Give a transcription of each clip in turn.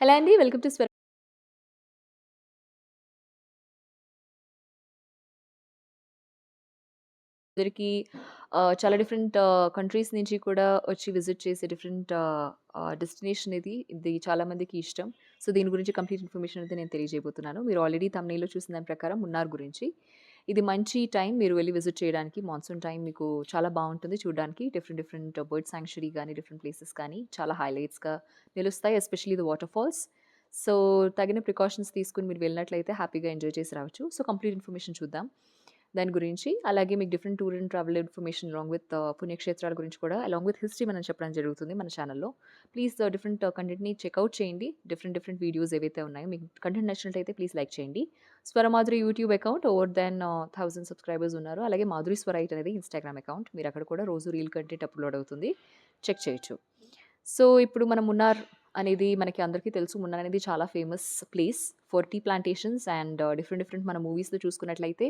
Hello అండి. Welcome to స్వర అందరికి చాలా డిఫరెంట్ కంట్రీస్ నుంచి కూడా వచ్చి విజిట్ చేసే డిఫరెంట్ డెస్టినేషన్ ఇది. ఇది చాలా మందికి ఇష్టం. సో, దీని గురించి కంప్లీట్ ఇన్ఫర్మేషన్ అయితే నేను తెలియజేయబోతున్నాను. మీరు ఆల్రెడీ థంబ్‌నెయిల్‌లో చూసిన దాని ప్రకారం మున్నార్ గురించి. ఇది మంచి టైం మీరు వెళ్ళి విజిట్ చేయడానికి. మాన్సూన్ టైం మీకు చాలా బాగుంటుంది చూడడానికి. డిఫరెంట్ డిఫరెంట్ బర్డ్ సాంక్చురీ కానీ డిఫరెంట్ ప్లేసెస్ కానీ చాలా హైలైట్స్‌గా నిలుస్తాయి. Especially the waterfalls. సో, తగిన ప్రికాషన్స్ తీసుకుని మీరు వెళ్ళినట్లయితే హ్యాపీగా ఎంజాయ్ చేసి రావచ్చు. సో, కంప్లీట్ ఇన్ఫర్మేషన్ చూద్దాం దాని గురించి. అలాగే మీకు different tour and travel information along with పుణ్యక్షేత్రాల గురించి కూడా అలాంగ్ విత్ హిస్టరీ మనం చెప్పడం జరుగుతుంది మన ఛానల్లో ప్లీజ్ డిఫరెంట్ కంటెంట్‌ని చెక్అవుట్ చేయండి. డిఫరెంట్ డిఫరెంట్ వీడియోస్ ఏవైతే ఉన్నాయో మీకు కంటెంట్ నచ్చినట్లయితే ప్లీజ్ లైక్ చేయండి. Swaramadhuri YouTube account over than thousand subscribers ఉన్నారు. అలాగే మాధురి స్వరైట్ అనేది ఇన్‌స్టాగ్రామ్ అకౌంట్. మీరు అక్కడ కూడా రోజు రీల్ కంటెంట్ అప్‌లోడ్ అవుతుంది. చెక్ చేయొచ్చు. సో, ఇప్పుడు మనం మున్నార్ అనేది మనకి అందరికీ తెలుసు. మున్నార్ అనేది చాలా famous place for tea plantations and uh, different different మన మూవీస్‌లో చూసుకున్నట్లయితే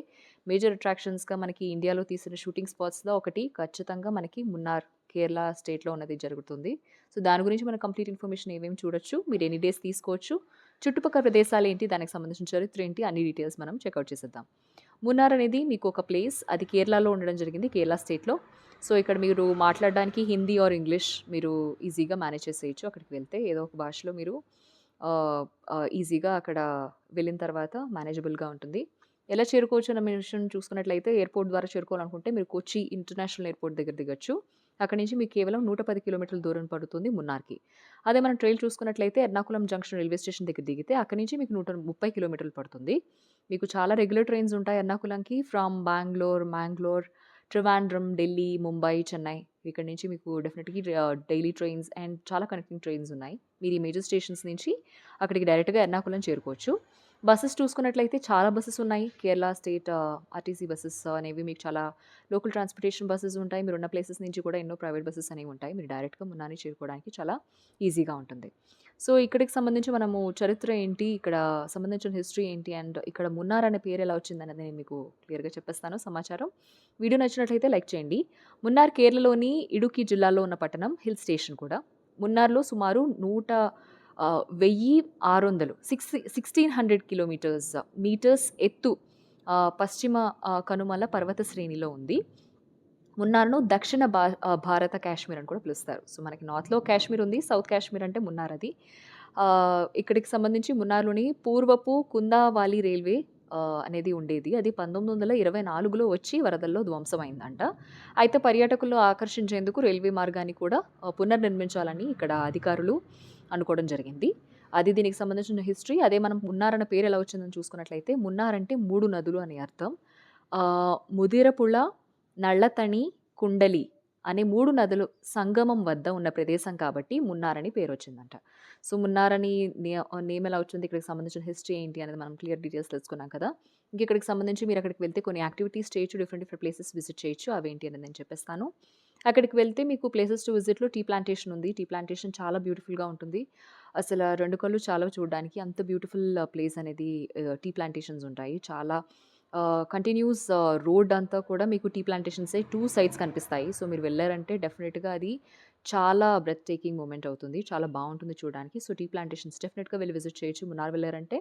మేజర్ అట్రాక్షన్స్‌గా మనకి ఇండియాలో తీసిన షూటింగ్ స్పాట్స్‌లో ఒకటి ఖచ్చితంగా మనకి మున్నార్ కేరళ స్టేట్‌లో ఉన్నది జరుగుతుంది. సో, దాని గురించి మనం కంప్లీట్ ఇన్ఫర్మేషన్ ఏమేమి చూడొచ్చు, మీరు ఎన్ని డేస్ తీసుకోవచ్చు, చుట్టుపక్కల ప్రదేశాలు ఏంటి, దానికి సంబంధించిన చరిత్ర ఏంటి అన్ని డీటెయిల్స్ మనం చెక్అవుట్ చేసేద్దాం. మున్నార్ అనేది మీకు ఒక ప్లేస్. అది కేరళలో ఉండడం జరిగింది. కేరళ స్టేట్‌లో. సో, ఇక్కడ మీరు మాట్లాడడానికి హిందీ ఆర్ ఇంగ్లీష్ మీరు ఈజీగా మేనేజ్ చేసేయొచ్చు. అక్కడికి వెళ్తే ఏదో ఒక భాషలో మీరు ఈజీగా అక్కడ వెళ్ళిన తర్వాత మేనేజబుల్‌గా ఉంటుంది. ఎలా చేరుకోవచ్చు అన్న విషయం చూసుకున్నట్లయితే ఎయిర్‌పోర్ట్ ద్వారా చేరుకోవాలనుకుంటే మీరు కొచ్చి ఇంటర్నేషనల్ ఎయిర్‌పోర్ట్ దగ్గర దిగొచ్చు. అక్కడి నుంచి మీకు కేవలం 110 కిలోమీటర్ల దూరం పడుతుంది మున్నార్‌కి. అదే మనం ట్రైల్ చూసుకున్నట్లయితే ఎర్నాకుళం జంక్షన్ రైల్వే స్టేషన్ దగ్గర దిగితే అక్కడి నుంచి మీకు 130 కిలోమీటర్లు పడుతుంది. మీకు చాలా రెగ్యులర్ ట్రైన్స్ ఉంటాయి ఎర్నాకుళంకి ఫ్రమ్ బెంగుళూరు, మ్యాంగ్లోర్, ట్రివాండ్రం, ఢిల్లీ, ముంబై, చెన్నై ఇక్కడ నుంచి మీకు డెఫినెట్‌లీ డైలీ ట్రైన్స్ అండ్ చాలా కనెక్టింగ్ ట్రైన్స్ ఉన్నాయి. మీరు ఈ మేజర్ స్టేషన్స్ నుంచి అక్కడికి డైరెక్ట్‌గా ఎర్నాకుళం చేరుకోవచ్చు. బస్సెస్ చూసుకున్నట్లయితే చాలా బస్సెస్ ఉన్నాయి. కేరళ స్టేట్ ఆర్‌టీసీ బస్సెస్ అనేవి మీకు చాలా లోకల్ ట్రాన్స్‌పోర్టేషన్ బస్సెస్ ఉంటాయి. మీరు ఉన్న ప్లేసెస్ నుంచి కూడా ఎన్నో ప్రైవేట్ బస్సెస్ అనేవి ఉంటాయి. మీరు డైరెక్ట్‌గా మున్నాని చేరుకోవడానికి చాలా ఈజీగా ఉంటుంది. సో, ఇక్కడికి సంబంధించి మనము చరిత్ర ఏంటి, ఇక్కడ సంబంధించిన హిస్టరీ ఏంటి అండ్ ఇక్కడ మున్నార్ అనే పేరు ఎలా వచ్చిందనేది నేను మీకు క్లియర్‌గా చెప్పేస్తాను సమాచారం. వీడియో నచ్చినట్లయితే లైక్ చేయండి. మున్నార్ కేరళలోని ఇడుక్కి జిల్లాలో ఉన్న పట్టణం. హిల్ స్టేషన్ కూడా. మున్నార్‌లో సుమారు నూట వెయ్యి ఆరు వందలు సిక్స్ 1600 కిలోమీటర్స్ మీటర్స్ ఎత్తు పశ్చిమ కనుమల పర్వత శ్రేణిలో ఉంది. మున్నార్‌ను దక్షిణ భా భారత కాశ్మీర్ అని కూడా పిలుస్తారు. సో, మనకి నార్త్‌లో కాశ్మీర్ ఉంది. సౌత్ కాశ్మీర్ అంటే మున్నార్ అది. ఇక్కడికి సంబంధించి మున్నార్‌లోని పూర్వపు కుందావాలి రైల్వే అనేది ఉండేది. అది 1924లో వచ్చి వరదల్లో ధ్వంసమైందంట. అయితే పర్యాటకులను ఆకర్షించేందుకు రైల్వే మార్గాన్ని కూడా పునర్నిర్మించాలని ఇక్కడ అధికారులు అనుకోవడం జరిగింది. అది దీనికి సంబంధించిన హిస్టరీ. అదే మనం మున్నారన్న పేరు ఎలా వచ్చిందని చూసుకున్నట్లయితే మున్నార్ అంటే 3 నదులు అని అర్థం. ముదిరపుళ, నల్లతణి, కుండలి అనే మూడు నదులు సంగమం వద్ద ఉన్న ప్రదేశం కాబట్టి మున్నారని పేరు వచ్చిందంట సో, మున్నారని నేమ్ ఎలా వచ్చింది, ఇక్కడికి సంబంధించిన హిస్టరీ ఏంటి అనేది మనం క్లియర్ డీటెయిల్స్ తెలుసుకున్నాం కదా! ఇంక ఇక్కడికి సంబంధించి మీరు అక్కడికి వెళ్తే కొన్ని యాక్టివిటీస్ చేయొచ్చు. డిఫరెంట్ డిఫరెంట్ ప్లేసెస్ విజిట్ చేయొచ్చు. అవేంటి అనేది నేను చెప్పేస్తాను. అక్కడికి వెళ్తే మీకు ప్లేసెస్ టు విజిట్‌లో టీ ప్లాంటేషన్ ఉంది. టీ ప్లాంటేషన్ చాలా బ్యూటిఫుల్‌గా ఉంటుంది. అసలు రెండు కళ్ళు చాలా చూడడానికి. అంత బ్యూటిఫుల్ ప్లేస్ అనేది టీ ప్లాంటేషన్స్ ఉంటాయి. చాలా కంటిన్యూస్ రోడ్ అంతా కూడా మీకు టీ ప్లాంటేషన్సే టూ సైడ్స్ కనిపిస్తాయి. సో, మీరు వెళ్ళారంటే డెఫినెట్గా అది చాలా బ్రెత్ టేకింగ్ మూమెంట్ అవుతుంది. చాలా బాగుంటుంది చూడడానికి. సో, టీ ప్లాంటేషన్స్ డెఫినెట్గా వెళ్ళి విజిట్ చేయొచ్చు మున్నార్ వెళ్ళారంటే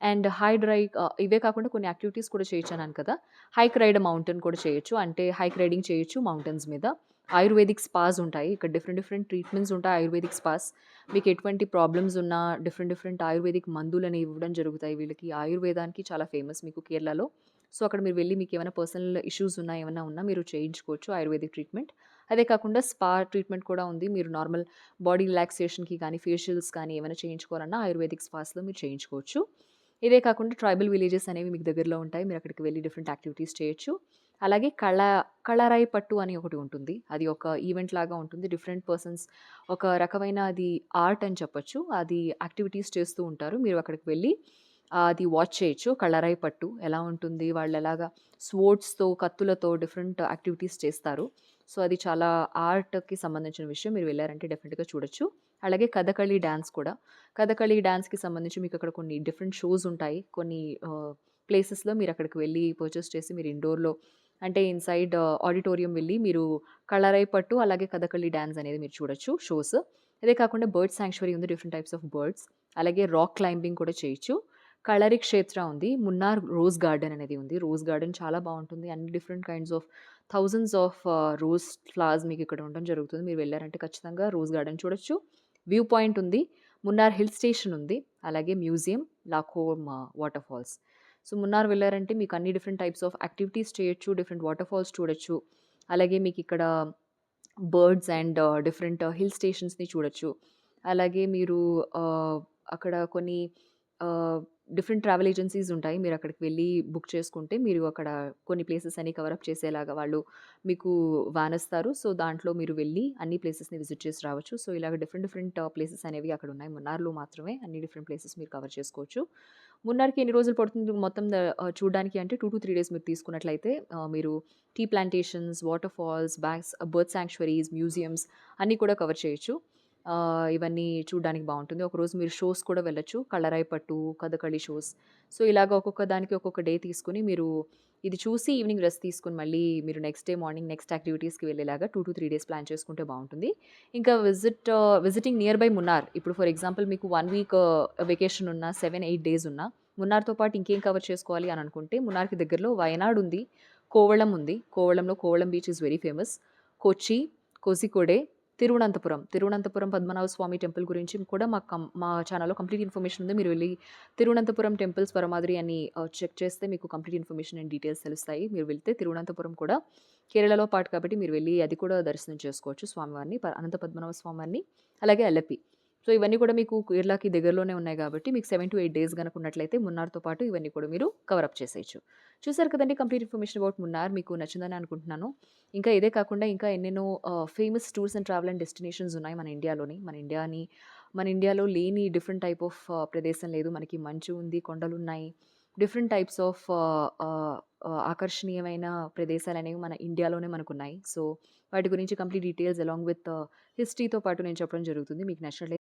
అండ్ హైడ్ డ్రై ఇవే కాకుండా కొన్ని యాక్టివిటీస్ కూడా చేయొచ్చు అన్నాను కదా! హైక్ రైడ్ మౌంటైన్ కూడా చేయొచ్చు. అంటే హైక్ రైడింగ్ చేయొచ్చు మౌంటైన్స్ మీద. ఆయుర్వేదిక్ స్పాస్ ఉంటాయి. ఇక్కడ డిఫరెంట్ డిఫరెంట్ ట్రీట్మెంట్స్ ఉంటాయి ఆయుర్వేదిక్ స్పాస్. మీకు ఎటువంటి ప్రాబ్లమ్స్ ఉన్నా డిఫరెంట్ డిఫరెంట్ ఆయుర్వేదిక్ మందులు అనేవి ఇవ్వడం జరుగుతాయి వీళ్ళకి. ఆయుర్వేదానికి చాలా ఫేమస్ మీకు కేరళలో. సో, అక్కడ మీరు వెళ్ళి మీకు ఏమైనా పర్సనల్ ఇష్యూస్ ఉన్నా, ఏమైనా ఉన్నా మీరు చేయించుకోవచ్చు ఆయుర్వేదిక్ ట్రీట్మెంట్. అదే కాకుండా స్పా ట్రీట్మెంట్ కూడా ఉంది. మీరు నార్మల్ బాడీ రిలాక్సేషన్‌కి కానీ, ఫేషియల్స్ కానీ ఏమైనా చేయించుకోవాలన్నా ఆయుర్వేదిక్ స్పాస్‌లో మీరు చేయించుకోవచ్చు. ఇదే కాకుండా ట్రైబల్ విలేజెస్ అనేవి మీకు దగ్గరలో ఉంటాయి. మీరు అక్కడికి వెళ్ళి డిఫరెంట్ యాక్టివిటీస్ చేయొచ్చు. అలాగే కళ కళరాయి పట్టు అని ఒకటి ఉంటుంది. అది ఒక ఈవెంట్ లాగా ఉంటుంది. డిఫరెంట్ పర్సన్స్ ఒక రకమైన అది ఆర్ట్ అని చెప్పొచ్చు. అది యాక్టివిటీస్ చేస్తూ ఉంటారు. మీరు అక్కడికి వెళ్ళి అది వాచ్ చేయొచ్చు. కళరాయి పట్టు ఎలా ఉంటుంది, వాళ్ళు ఎలాగా స్వోర్డ్స్‌తో, కత్తులతో డిఫరెంట్ యాక్టివిటీస్ చేస్తారు. సో, అది చాలా ఆర్ట్‌కి సంబంధించిన విషయం. మీరు వెళ్ళారంటే డెఫినెట్గా చూడొచ్చు. అలాగే కథకళి డ్యాన్స్ కూడా. కథకళి డ్యాన్స్కి సంబంధించి మీకు అక్కడ కొన్ని డిఫరెంట్ షోస్ ఉంటాయి. కొన్ని ప్లేసెస్‌లో మీరు అక్కడికి వెళ్ళి పర్చేస్ చేసి మీరు ఇండోర్‌లో అంటే ఇన్‌సైడ్ ఆడిటోరియం వెళ్ళి మీరు కళ్ళరై పట్టు అలాగే కథకళి డ్యాన్స్ అనేది మీరు చూడొచ్చు షోస్. ఇదే కాకుండా బర్డ్ శాంక్చురీ ఉంది. Different types of birds. అలాగే రాక్ క్లైంబింగ్ కూడా చేయొచ్చు. కళరి క్షేత్ర ఉంది. మున్నార్ రోజ్ గార్డెన్ అనేది ఉంది. రోజ్ గార్డెన్ చాలా బాగుంటుంది అన్ని different kinds of thousands of rose flowers ఇక్కడ ఉండడం జరుగుతుంది. మీరు వెళ్ళారంటే ఖచ్చితంగా రోజ్ గార్డెన్ చూడొచ్చు. వ్యూ పాయింట్ ఉంది. మున్నార్ హిల్ స్టేషన్ ఉంది. అలాగే museum, Lakkam waterfalls. So, Munnar వెళ్ళారంటే మీకు అన్ని డిఫరెంట్ టైప్స్ ఆఫ్ యాక్టివిటీస్ చేయొచ్చు. డిఫరెంట్ వాటర్ ఫాల్స్ చూడొచ్చు. అలాగే మీకు ఇక్కడ బర్డ్స్ అండ్ డిఫరెంట్ హిల్ స్టేషన్స్‌ని చూడొచ్చు. అలాగే మీరు uh, అక్కడ కొన్ని uh, డిఫరెంట్ ట్రావెల్ ఏజెన్సీస్ ఉంటాయి. మీరు అక్కడికి వెళ్ళి బుక్ చేసుకుంటే మీరు అక్కడ కొన్ని ప్లేసెస్ అన్ని కవర్ అప్ చేసేలాగా వాళ్ళు మీకు వాన్ ఇస్తారు. సో, దాంట్లో మీరు వెళ్ళి అన్ని ప్లేసెస్‌ని విజిట్ చేసి రావచ్చు. సో, ఇలాగ డిఫరెంట్ డిఫరెంట్ ప్లేసెస్ అనేవి అక్కడ ఉన్నాయి మున్నార్‌లో మాత్రమే అన్ని డిఫరెంట్ ప్లేసెస్ మీరు కవర్ చేసుకోవచ్చు. మున్నార్‌కి ఎన్ని రోజులు పడుతుంది మొత్తం చూడడానికి అంటే 2-3 డేస్ మీరు తీసుకున్నట్లయితే మీరు tea plantations, waterfalls, bags bird sanctuaries, museums అన్నీ కూడా కవర్ చేయొచ్చు. ఆహ్, ఇవన్నీ చూడడానికి బావుంటుంది. ఒకరోజు మీరు షోస్ కూడా వెళ్ళొచ్చు. కళ్ళరాయి పట్టు, కథకళి షోస్. సో, ఇలాగ ఒక్కొక్క దానికి ఒక్కొక్క డే తీసుకొని మీరు ఇది చూసి ఈవినింగ్ రెస్ట్ తీసుకొని మళ్ళీ మీరు నెక్స్ట్ డే మార్నింగ్ నెక్స్ట్ యాక్టివిటీస్‌కి వెళ్ళేలాగా 2-3 డేస్ ప్లాన్ చేసుకుంటే బావుంటుంది. ఇంకా visit visiting near by Munnar. ఇప్పుడు ఫర్ ఎగ్జాంపుల్ మీకు 1 వీక్ వెకేషన్ ఉన్న 7, 8 డేస్ ఉన్నా, మున్నార్‌తో పాటు ఇంకేం కవర్ చేసుకోవాలి అని అనుకుంటే మున్నార్‌కి దగ్గరలో వయనాడ్ ఉంది. కోవళం ఉంది. కోవళంలో Kovalam beach is very famous. Kochi, Kozhikode, Thiruvananthapuram. Thiruvananthapuram Padmanabha Swamy temple గురించి కూడా మా కం మా ఛానల్లో కంప్లీట్ ఇన్ఫర్మేషన్ ఉంది. మీరు వెళ్ళి తిరువనంతపురం టెంపుల్స్ పరమాదిరి అని చెక్ చేస్తే మీకు కంప్లీట్ ఇన్ఫర్మేషన్ అండ్ డీటెయిల్స్ తెలుస్తాయి. మీరు వెళ్తే తిరువనంతపురం కూడా కేరళలో పార్ట్ కాబట్టి మీరు వెళ్ళి అది కూడా దర్శనం చేసుకోవచ్చు స్వామివారిని. అనంత పద్మనాభ స్వామివారిని. అలాగే అలపి సో, ఇవన్నీ కూడా మీకు కేరళకి దగ్గరలోనే ఉన్నాయి కాబట్టి మీకు 7-8 డేస్ కనుక ఉన్నట్లయితే మున్నార్‌తో పాటు ఇవన్నీ కూడా మీరు కవరప్ చేసేయచ్చు చేసేయొచ్చు. చూసారు కదండి కంప్లీట్ ఇన్ఫర్మేషన్ అబౌట్ మున్నార్. మీకు నచ్చిందని అనుకుంటున్నాను. ఇంకా ఇదే కాకుండా ఇంకా ఎన్నెన్నో famous tours and travel and destinations ఉన్నాయి మన ఇండియాలోని. మన ఇండియాని మన ఇండియాలో లేని డిఫరెంట్ టైప్ ఆఫ్ ప్రదేశం లేదు. మనకి మంచు ఉంది, కొండలు ఉన్నాయి డిఫరెంట్ టైప్స్ ఆఫ్ ఆకర్షణీయమైన ప్రదేశాలు అనేవి మన ఇండియాలోనే మనకున్నాయి. సో, వాటి గురించి కంప్లీట్ డీటెయిల్స్ అలాంగ్ విత్ హిస్టరీతో పాటు నేను చెప్పడం జరుగుతుంది. మీకు నచ్చినట్లయితే